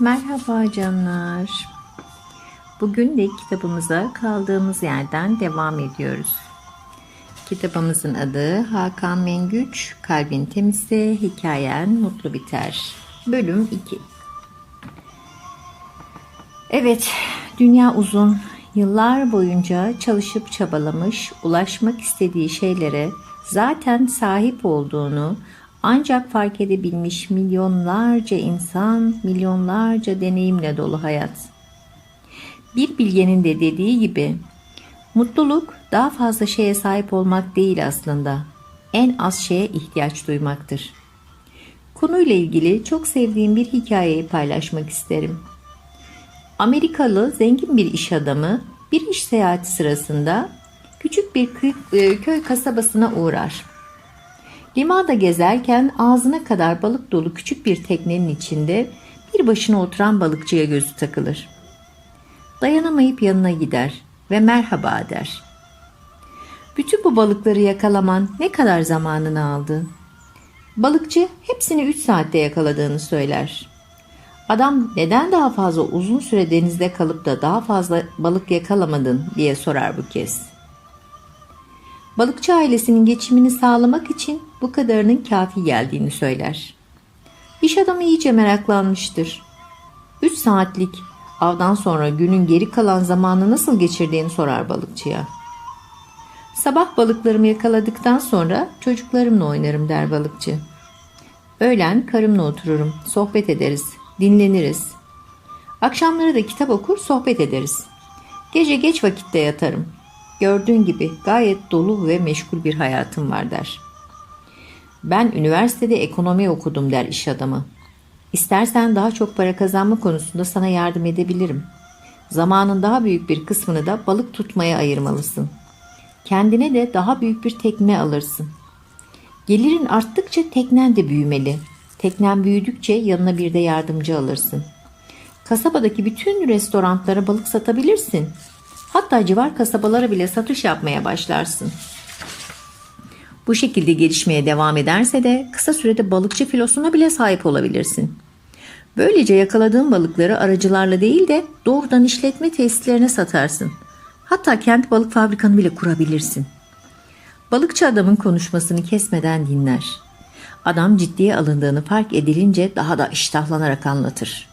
Merhaba canlar. Bugün de kitabımıza kaldığımız yerden devam ediyoruz. Kitabımızın adı Hakan Mengüç, Kalbin Temizse Hikayen Mutlu Biter. Bölüm 2 Evet, dünya uzun. Yıllar boyunca çalışıp çabalamış, ulaşmak istediği şeylere zaten sahip olduğunu ancak fark edebilmiş milyonlarca insan, milyonlarca deneyimle dolu hayat. Bir bilgenin de dediği gibi mutluluk daha fazla şeye sahip olmak değil aslında. En az şeye ihtiyaç duymaktır. Konuyla ilgili çok sevdiğim bir hikayeyi paylaşmak isterim. Amerikalı zengin bir iş adamı bir iş seyahati sırasında küçük bir e, köy kasabasına uğrar. Limanda gezerken ağzına kadar balık dolu küçük bir teknenin içinde bir başına oturan balıkçıya gözü takılır. Dayanamayıp yanına gider ve merhaba der. Bütün bu balıkları yakalaman ne kadar zamanını aldı? Balıkçı hepsini 3 saatte yakaladığını söyler. Adam neden daha fazla uzun süre denizde kalıp da daha fazla balık yakalamadın diye sorar bu kez. Balıkçı ailesinin geçimini sağlamak için bu kadarının kafi geldiğini söyler. İş adamı iyice meraklanmıştır. 3 saatlik avdan sonra günün geri kalan zamanı nasıl geçirdiğini sorar balıkçıya. Sabah balıklarımı yakaladıktan sonra çocuklarımla oynarım der balıkçı. Öğlen karımla otururum, sohbet ederiz, dinleniriz. Akşamları da kitap okur, sohbet ederiz. Gece geç vakitte yatarım. Gördüğün gibi gayet dolu ve meşgul bir hayatım var der. Ben üniversitede ekonomi okudum der iş adamı. İstersen daha çok para kazanma konusunda sana yardım edebilirim. Zamanın daha büyük bir kısmını da balık tutmaya ayırmalısın. Kendine de daha büyük bir tekne alırsın. Gelirin arttıkça teknen de büyümeli. Teknen büyüdükçe yanına bir de yardımcı alırsın. Kasabadaki bütün restoranlara balık satabilirsin. Hatta civar kasabalara bile satış yapmaya başlarsın. Bu şekilde gelişmeye devam ederse de kısa sürede balıkçı filosuna bile sahip olabilirsin. Böylece yakaladığın balıkları aracılarla değil de doğrudan işletme tesislerine satarsın. Hatta kendi balık fabrikanı bile kurabilirsin. Balıkçı adamın konuşmasını kesmeden dinler. Adam ciddiye alındığını fark edilince daha da iştahlanarak anlatır.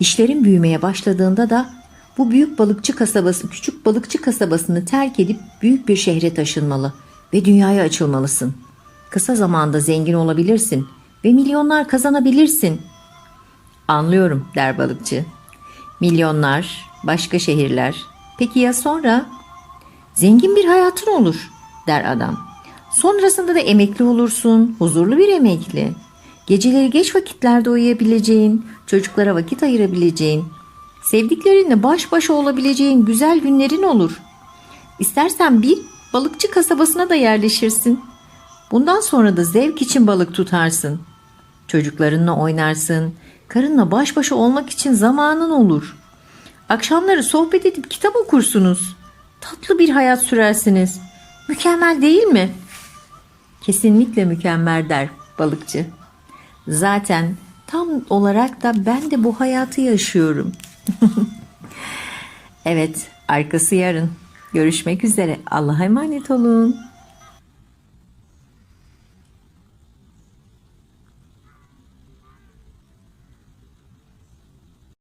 İşlerin büyümeye başladığında da bu büyük balıkçı kasabası, küçük balıkçı kasabasını terk edip büyük bir şehre taşınmalı ve dünyaya açılmalısın. Kısa zamanda zengin olabilirsin ve milyonlar kazanabilirsin. Anlıyorum der balıkçı. Milyonlar, başka şehirler. Peki ya sonra? Zengin bir hayatın olur der adam. Sonrasında da emekli olursun, huzurlu bir emekli. Geceleri geç vakitlerde uyuyabileceğin, çocuklara vakit ayırabileceğin, sevdiklerinle baş başa olabileceğin güzel günlerin olur. İstersen bir balıkçı kasabasına da yerleşirsin. Bundan sonra da zevk için balık tutarsın. Çocuklarınla oynarsın, karınla baş başa olmak için zamanın olur. Akşamları sohbet edip kitap okursunuz. Tatlı bir hayat sürersiniz. Mükemmel değil mi? Kesinlikle mükemmel der balıkçı. Zaten tam olarak da ben de bu hayatı yaşıyorum. Evet, arkası yarın. Görüşmek üzere. Allah'a emanet olun.